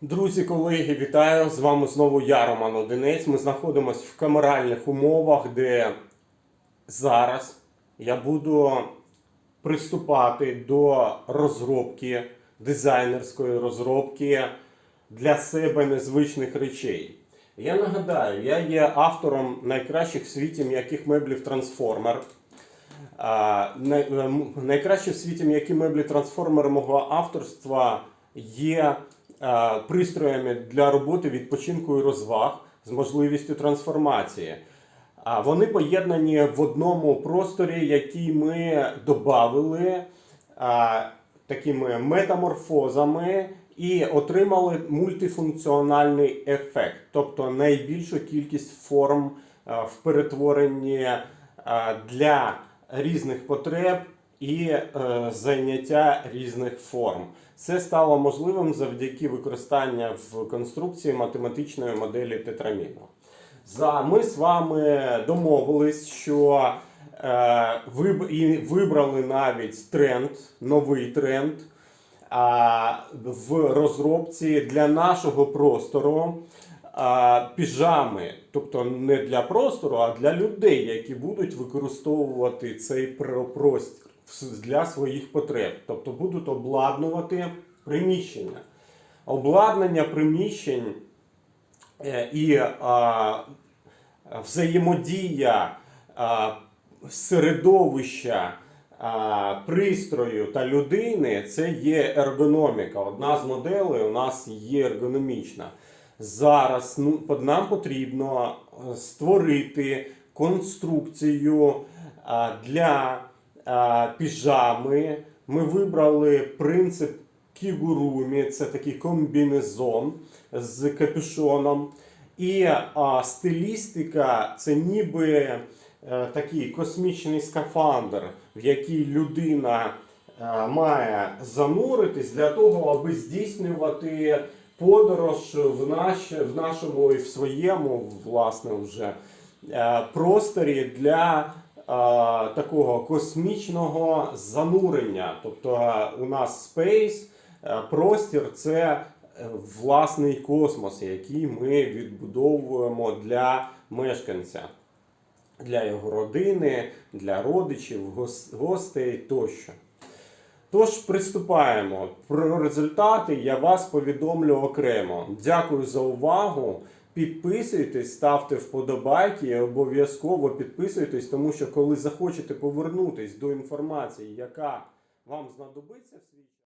Друзі, колеги, вітаю! З вами знову я, Роман Одинець. Ми знаходимося в камеральних умовах, де зараз я буду приступати до розробки, дизайнерської розробки для себе незвичних речей. Я нагадаю, я є автором найкращих в світі м'яких меблів трансформер. А, най- м- Найкраще в світі м'які меблі трансформери мого авторства є пристроями для роботи, відпочинку і розваг з можливістю трансформації. Вони поєднані в одному просторі, який ми додали такими метаморфозами і отримали мультифункціональний ефект, тобто найбільшу кількість форм в перетворенні для різних потреб і е, заняття різних форм. Це стало можливим завдяки використанню в конструкції математичної моделі тетраміну. За ми з вами домовились, що е, виб, і вибрали навіть тренд, новий тренд а, в розробці для нашого простору а, піжами, тобто не для простору, а для людей, які будуть використовувати цей простір для своїх потреб, тобто будуть обладнувати приміщення. Обладнання приміщень е, і взаємодія середовища, пристрою та людини це є ергономіка. Одна з моделей у нас є ергономічна. Зараз ну, нам потрібно е, створити конструкцію для піжами. Ми вибрали принцип кігурумі, це такий комбінезон з капюшоном. І а, стилістика це ніби е, такий космічний скафандр, в який людина е, має зануритись для того, аби здійснювати подорож в, наш, в нашому і в своєму, власне, вже е, просторі для е, такого космічного занурення. Тобто е, у нас Space, е, простір це е, власний космос, який ми відбудовуємо для мешканця, для його родини, для родичів, гостей тощо. Тож приступаємо. Про результати я вас повідомлю окремо. Дякую за увагу. Підписуйтесь, ставте вподобайки обов'язково підписуйтесь, тому що коли захочете повернутись до інформації, яка вам знадобиться в свій.